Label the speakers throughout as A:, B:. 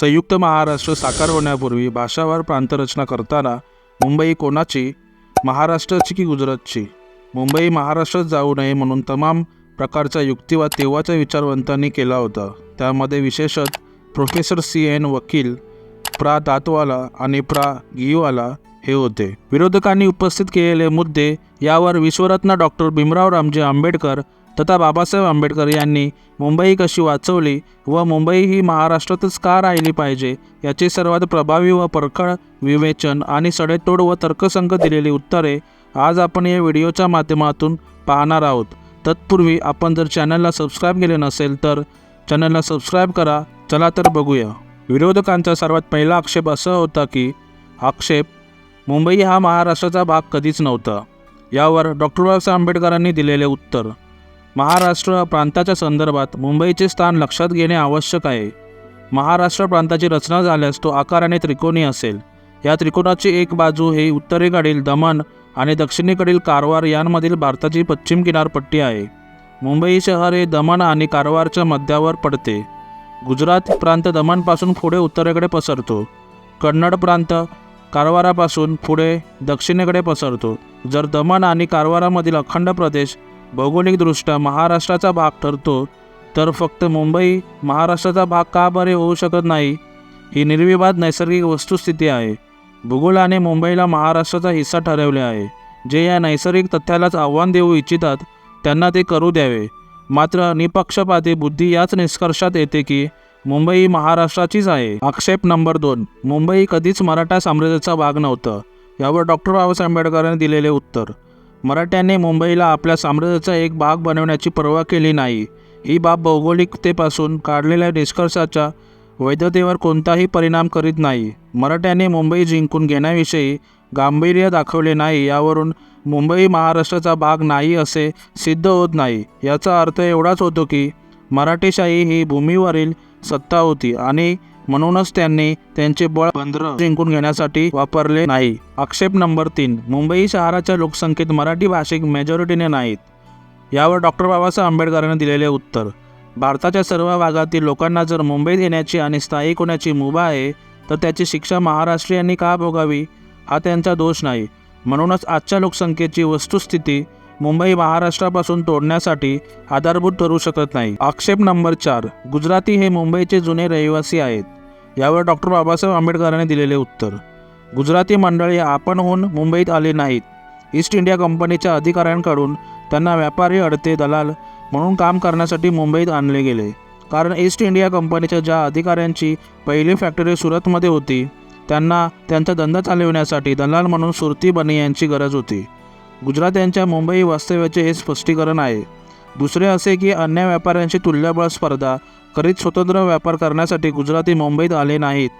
A: संयुक्त महाराष्ट्र साकार होण्यापूर्वी भाषावार प्रांतरचना करताना मुंबई कोणाची? महाराष्ट्राची की गुजरातची? मुंबई महाराष्ट्रात जाऊ नये म्हणून तमाम प्रकारचा युक्तिवाद तेव्हाच्या विचारवंतांनी केला होता. त्यामध्ये विशेषत प्रोफेसर सी एन वकील प्रा. दातवाला आणि प्रा. गिवाला हे होते. विरोधकांनी उपस्थित केलेले मुद्दे यावर विश्वरत्न डॉक्टर भीमराव रामजी आंबेडकर तथा बाबासाहेब आंबेडकर यांनी मुंबई कशी वाचवली व मुंबई ही महाराष्ट्रातच का राहिली पाहिजे याचे सर्वात प्रभावी व परखड विवेचन आणि सडेतोड व तर्कसंग दिलेली उत्तरे आज आपण या व्हिडिओच्या माध्यमातून पाहणार आहोत. तत्पूर्वी आपण जर चॅनलला सबस्क्राईब केले नसेल तर चॅनलला सबस्क्राईब करा. चला तर बघूया. विरोधकांचा सर्वात पहिला आक्षेप असा होता की आक्षेप मुंबई हा महाराष्ट्राचा भाग कधीच नव्हता. यावर डॉक्टर बाबासाहेब आंबेडकरांनी दिलेले उत्तर महाराष्ट्र प्रांताच्या संदर्भात मुंबईचे स्थान लक्षात घेणे आवश्यक आहे. महाराष्ट्र प्रांताची रचना झाल्यास तो आकाराने त्रिकोणी असेल. या त्रिकोणाची एक बाजू ही उत्तरेकडील दमण आणि दक्षिणेकडील कारवार यांमधील भारताची पश्चिम किनारपट्टी आहे. मुंबई शहर हे दमण आणि कारवारच्या मध्यावर पडते. गुजरात प्रांत दमणपासून पुढे उत्तरेकडे पसरतो. कन्नड प्रांत कारवारापासून पुढे दक्षिणेकडे पसरतो. जर दमण आणि कारवारामधील अखंड प्रदेश भौगोलिकदृष्ट्या महाराष्ट्राचा भाग ठरतो तर फक्त मुंबई महाराष्ट्राचा भाग का बरे होऊ शकत नाही? ही निर्विवाद नैसर्गिक वस्तुस्थिती आहे. भूगोलाने मुंबईला महाराष्ट्राचा हिस्सा ठरवले आहे. जे या नैसर्गिक तथ्यालाच आव्हान देऊ इच्छितात त्यांना ते करू द्यावे. मात्र निपक्षपाती बुद्धी याच निष्कर्षात येते की मुंबई महाराष्ट्राचीच आहे. आक्षेप नंबर दोन. मुंबई कधीच मराठा साम्राज्याचा भाग नव्हतं. यावर डॉक्टर बाबासाहेब आंबेडकरांनी दिलेले उत्तर. मराठ्यांनी मुंबईला आपल्या साम्राज्याचा एक भाग बनवण्याची पर्वा केली नाही. ही बाब भौगोलिकतेपासून काढलेल्या निष्कर्षाच्या वैधतेवर कोणताही परिणाम करीत नाही. मराठ्यांनी मुंबई जिंकून घेण्याविषयी गांभीर्य दाखवले नाही यावरून मुंबई महाराष्ट्राचा भाग नाही असे सिद्ध होत नाही. याचा अर्थ एवढाच होतो की मराठीशाही ही भूमीवरील सत्ता होती आणि म्हणूनच त्यांनी त्यांचे बळ बंदर जिंकून घेण्यासाठी वापरले नाही. आक्षेप नंबर तीन. मुंबई शहराच्या लोकसंख्येत मराठी भाषिक मेजॉरिटीने नाहीत. यावर डॉक्टर बाबासाहेब आंबेडकरांनी दिलेले उत्तर. भारताच्या सर्व भागातील लोकांना जर मुंबईत येण्याची आणि स्थायिक होण्याची मुभा आहे तर त्याची शिक्षा महाराष्ट्रीयांनी का भोगावी? हा त्यांचा दोष नाही. म्हणूनच आजच्या लोकसंख्येची वस्तुस्थिती मुंबई महाराष्ट्रापासून तोडण्यासाठी आधारभूत ठरू शकत नाही. आक्षेप नंबर चार. गुजराती हे मुंबईचे जुने रहिवासी आहेत. यावर डॉक्टर बाबासाहेब आंबेडकरांनी दिलेले उत्तर. गुजराती मंडळी आपणहून मुंबईत आले नाहीत. ईस्ट इंडिया कंपनीच्या अधिकाऱ्यांकडून त्यांना व्यापारी अडते दलाल म्हणून काम करण्यासाठी मुंबईत आणले गेले. कारण ईस्ट इंडिया कंपनीच्या ज्या अधिकाऱ्यांची पहिली फॅक्टरी सुरतमध्ये होती त्यांना त्यांचा धंदा चालविण्यासाठी दलाल म्हणून सुरती बनी यांची गरज होती. गुजरात्यांच्या मुंबई वास्तव्याचे हे स्पष्टीकरण आहे. दुसरे असे की अन्य व्यापाऱ्यांची तुल्यबळ स्पर्धा करीत स्वतंत्र व्यापार करण्यासाठी गुजराती मुंबईत आले नाहीत.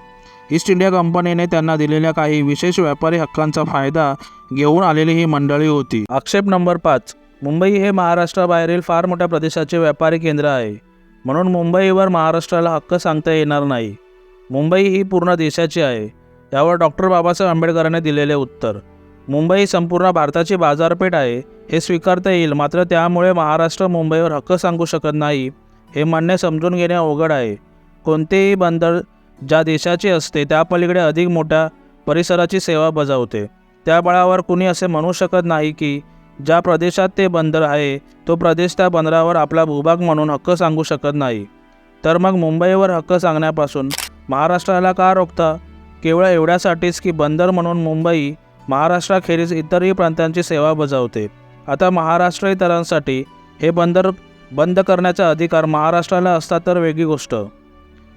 A: ईस्ट इंडिया कंपनीने त्यांना दिलेल्या काही विशेष व्यापारी हक्कांचा फायदा घेऊन आलेली ही मंडळी होती. आक्षेप नंबर पाच. मुंबई हे महाराष्ट्राबाहेरील फार मोठ्या प्रदेशाचे व्यापारी केंद्र आहे. म्हणून मुंबईवर महाराष्ट्राला हक्क सांगता येणार नाही. मुंबई ही पूर्ण देशाची आहे. यावर डॉक्टर बाबासाहेब आंबेडकरांनी दिलेले उत्तर. मुंबई संपूर्ण भारताची बाजारपेठ आहे. हे स्वीकारता येईल. मात्र त्यामुळे महाराष्ट्र मुंबईवर हक्क सांगू शकत नाही. हे मान्य समजून घेणे अवघड आहे. कोणतेही बंदर ज्या देशाचे असते त्या पलीकडे अधिक मोठ्या परिसराची सेवा बजावते. त्या बळावर कुणी असे म्हणू शकत नाही की ज्या प्रदेशात ते बंदर आहे तो प्रदेश त्या बंदरावर आपला भूभाग म्हणून हक्क सांगू शकत नाही. तर मग मुंबईवर हक्क सांगण्यापासून महाराष्ट्राला का रोखता? केवळ एवढ्यासाठीच की बंदर म्हणून मुंबई महाराष्ट्राखेरीज इतरही प्रांतांची सेवा बजावते. आता महाराष्ट्र इतरांसाठी हे बंदर बंद करण्याचा अधिकार महाराष्ट्राला असता तर वेगळी गोष्ट.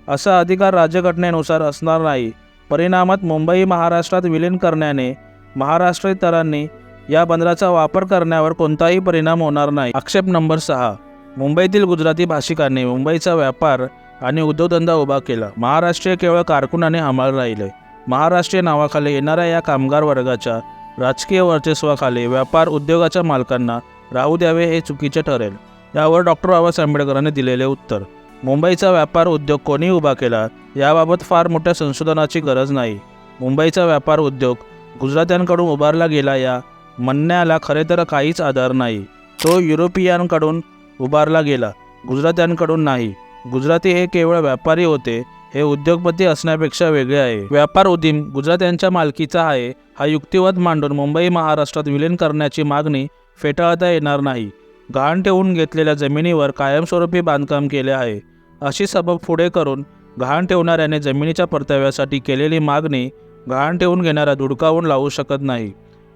A: असा अधिकार राज्यघटनेनुसार असणार नाही. परिणामात मुंबई महाराष्ट्रात विलीन करण्याने महाराष्ट्रेतरांनी या बंदराचा वापर करण्यावर कोणताही परिणाम होणार नाही. आक्षेप नंबर सहा. मुंबईतील गुजराती भाषिकांनी मुंबईचा व्यापार आणि उद्योगधंदा उभा केला. महाराष्ट्रीय केवळ कारकून आणि हमाल राहिले. महाराष्ट्रीय नावाखाली येणाऱ्या या कामगार वर्गाच्या राजकीय वर्चस्वाखाली व्यापार उद्योगाच्या मालकांना राहू द्यावे हे चुकीचे ठरेल. यावर डॉक्टर बाबासाहेब आंबेडकरांनी दिलेले उत्तर. मुंबईचा व्यापार उद्योग कोणी उभा केला याबाबत फार मोठ्या संशोधनाची गरज नाही. मुंबईचा व्यापार उद्योग गुजरात्यांकडून उभारला गेला या म्हणण्याला खरे तर काहीच आधार नाही. तो युरोपियांकडून उभारला गेला गुजरात्यांकडून नाही. गुजराती हे केवळ व्यापारी होते हे उद्योगपती असण्यापेक्षा वेगळे आहे. व्यापार उदीम गुजरात्यांच्या मालकीचा आहे हा युक्तिवाद मांडून मुंबई महाराष्ट्रात विलीन करण्याची मागणी फेटाळता येणार नाही. गहाण ठेवून घेतलेल्या जमिनीवर कायमस्वरूपी बांधकाम केले आहे. अशी सबब पुढे करून गहाण ठेवणाऱ्याने जमिनीच्या परताव्यासाठी केलेली मागणी गहाण ठेवून घेणारा धुडकावून लावू शकत नाही.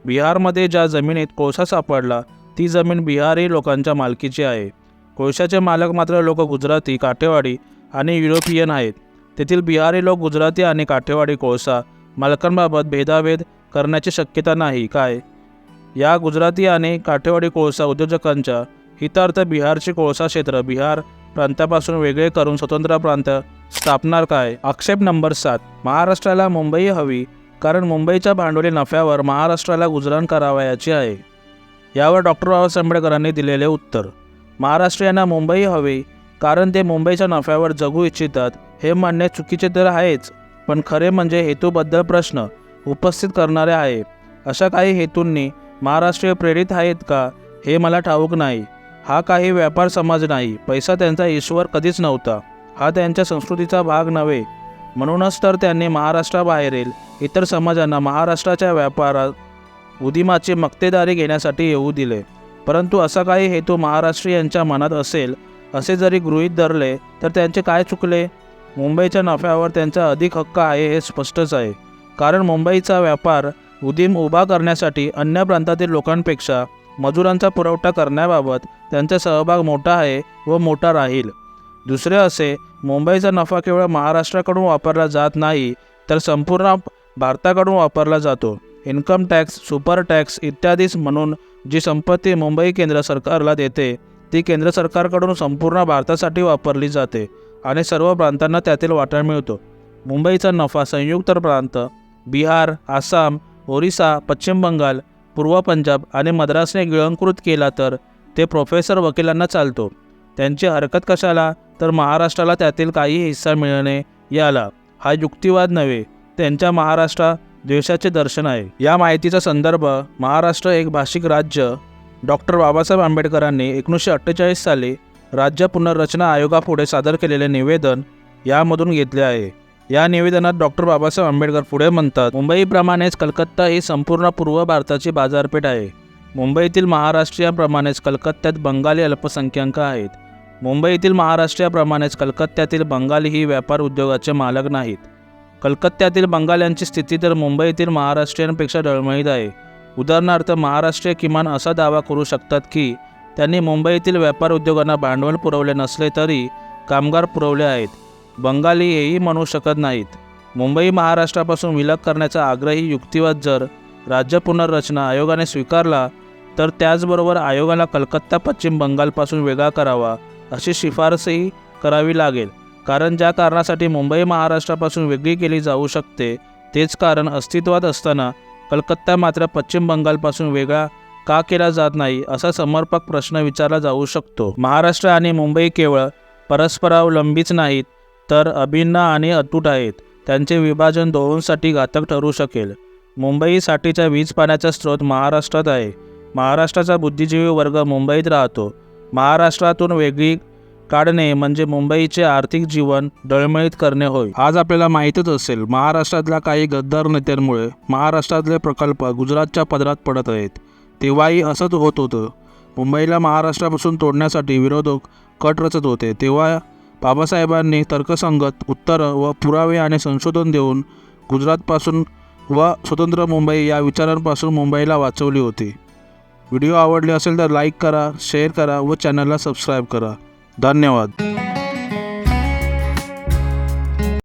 A: बिहारमध्ये ज्या जमिनीत कोळसा सापडला ती जमीन बिहारी लोकांच्या मालकीची आहे. कोळशाचे मालक मात्र लोक गुजराती काठेवाडी आणि युरोपियन आहेत. तेथील बिहारी लोक गुजराती आणि काठेवाडी कोळसा मालकांबाबत भेदाभेद करण्याची शक्यता नाही. काय? या गुजराती आणि काठेवाडी कोळसा उद्योजकांच्या हितार्थ बिहारचे कोळसा क्षेत्र बिहार प्रांतापासून वेगळे करून स्वतंत्र प्रांत स्थापणार काय? आक्षेप नंबर सात. महाराष्ट्राला मुंबई हवी कारण मुंबईच्या भांडवली नफ्यावर महाराष्ट्राला गुजराण करावयाची आहे. यावर डॉक्टर बाबासाहेब आंबेडकरांनी दिलेले उत्तर. महाराष्ट्रीयांना मुंबई हवी कारण ते मुंबईच्या नफ्यावर जगू इच्छितात हे म्हणणे चुकीचे तर आहेच पण खरे म्हणजे हेतूबद्दल प्रश्न उपस्थित करणारे आहे. अशा काही हेतूंनी महाराष्ट्रीय प्रेरित आहेत का? हे मला ठाऊक नाही. हा काही व्यापार समाज नाही. पैसा त्यांचा ईश्वर कधीच नव्हता. हा त्यांच्या संस्कृतीचा भाग नव्हे. म्हणूनच तर त्यांनी महाराष्ट्राबाहेरील इतर समाजांना महाराष्ट्राच्या व्यापारात उदिमाची मक्तेदारी घेण्यासाठी येऊ दिले. परंतु असा काही हेतू महाराष्ट्रीयांच्या मनात असेल असे जरी गृहीत धरले तर त्यांचे काय चुकले? मुंबईच्या नफ्यावर त्यांचा अधिक हक्क आहे हे स्पष्टच आहे. कारण मुंबईचा व्यापार उदीम उभा करण्यासाठी अन्य प्रांतातील लोकांपेक्षा मजुरांचा पुरवठा करण्याबाबत त्यांचा सहभाग मोठा आहे व मोठा राहील. दुसरे असे मुंबईचा नफा केवळ महाराष्ट्राकडून वापरला जात नाही तर संपूर्ण भारताकडून वापरला जातो. इन्कम टॅक्स सुपर टॅक्स इत्यादीच म्हणून जी संपत्ती मुंबई केंद्र सरकारला देते ती केंद्र सरकारकडून संपूर्ण भारतासाठी वापरली जाते आणि सर्व प्रांतांना त्यातील वाटा मिळतो. मुंबईचा नफा संयुक्त प्रांत बिहार आसाम ओरिसा पश्चिम बंगाल पूर्व पंजाब आणि मद्रासने गिळंकृत केला तर ते प्रोफेसर वकिलांना चालतो. त्यांची हरकत कशाला? तर महाराष्ट्राला त्यातील काही हिस्सा मिळणे याला. हा युक्तिवाद नव्हे त्यांच्या महाराष्ट्रा द्वेषाचे दर्शन आहे. या माहितीचा संदर्भ महाराष्ट्र एक भाषिक राज्य डॉक्टर बाबासाहेब आंबेडकरांनी एकोणीसशे अठ्ठेचाळीस साली राज्य पुनर्रचना आयोगापुढे सादर केलेले निवेदन यामधून घेतले आहे. या निवेदनात डॉक्टर बाबासाहेब आंबेडकर पुढे म्हणतात मुंबईप्रमाणेच कलकत्ता ही संपूर्ण पूर्व भारताची बाजारपेठ आहे. मुंबईतील महाराष्ट्रीयाप्रमाणेच कलकत्त्यात बंगाली अल्पसंख्याक आहेत. मुंबईतील महाराष्ट्रीयाप्रमाणेच कलकत्त्यातील बंगाली ही व्यापार उद्योगाचे मालक नाहीत. कलकत्त्यातील बंगाल्यांची स्थिती तर मुंबईतील महाराष्ट्रीयांपेक्षा डळमळीत आहे. उदाहरणार्थ महाराष्ट्रीय किमान असा दावा करू शकतात की त्यांनी मुंबईतील व्यापार उद्योगांना भांडवल पुरवले नसले तरी कामगार पुरवले आहेत. बंगाली हेही म्हणू शकत नाहीत. मुंबई महाराष्ट्रापासून विलग करण्याचा आग्रही युक्तिवाद जर राज्य पुनर्रचना आयोगाने स्वीकारला तर त्याचबरोबर आयोगाला कलकत्ता पश्चिम बंगालपासून वेगळा करावा अशी शिफारसही करावी लागेल. कारण ज्या कारणासाठी मुंबई महाराष्ट्रापासून वेगळी केली जाऊ शकते तेच कारण अस्तित्वात असताना कलकत्ता मात्र पश्चिम बंगालपासून वेगळा का केला जात नाही असा समर्पक प्रश्न विचारला जाऊ शकतो. महाराष्ट्र आणि मुंबई केवळ परस्परावलंबीच नाहीत तर अभिन्न आणि अतूट आहेत. त्यांचे विभाजन दोहोंसाठी घातक ठरू शकेल. मुंबईसाठीचा वीज पाण्याचा स्रोत महाराष्ट्रात आहे. महाराष्ट्राचा बुद्धिजीवी वर्ग मुंबईत राहतो. महाराष्ट्रातून वेगळी काढणे म्हणजे मुंबईचे आर्थिक जीवन डळमळीत करणे होय. आज आपल्याला माहीतच असेल महाराष्ट्रातल्या काही गद्दार नेत्यांमुळे महाराष्ट्रातले प्रकल्प गुजरातच्या पदरात पडत आहेत. तेव्हाही असंच होत होतं. मुंबईला महाराष्ट्रापासून तोडण्यासाठी विरोधक कट रचत होते. तेव्हा बाबासाहेबांनी तर्कसंगत उत्तरं व पुरावे आणि संशोधन देऊन गुजरातपासून व स्वतंत्र मुंबई या विचारांपासून मुंबईला वाचवली होती. व्हिडिओ आवडले असेल तर लाईक करा शेअर करा व चॅनलला सबस्क्राईब करा. धन्यवाद.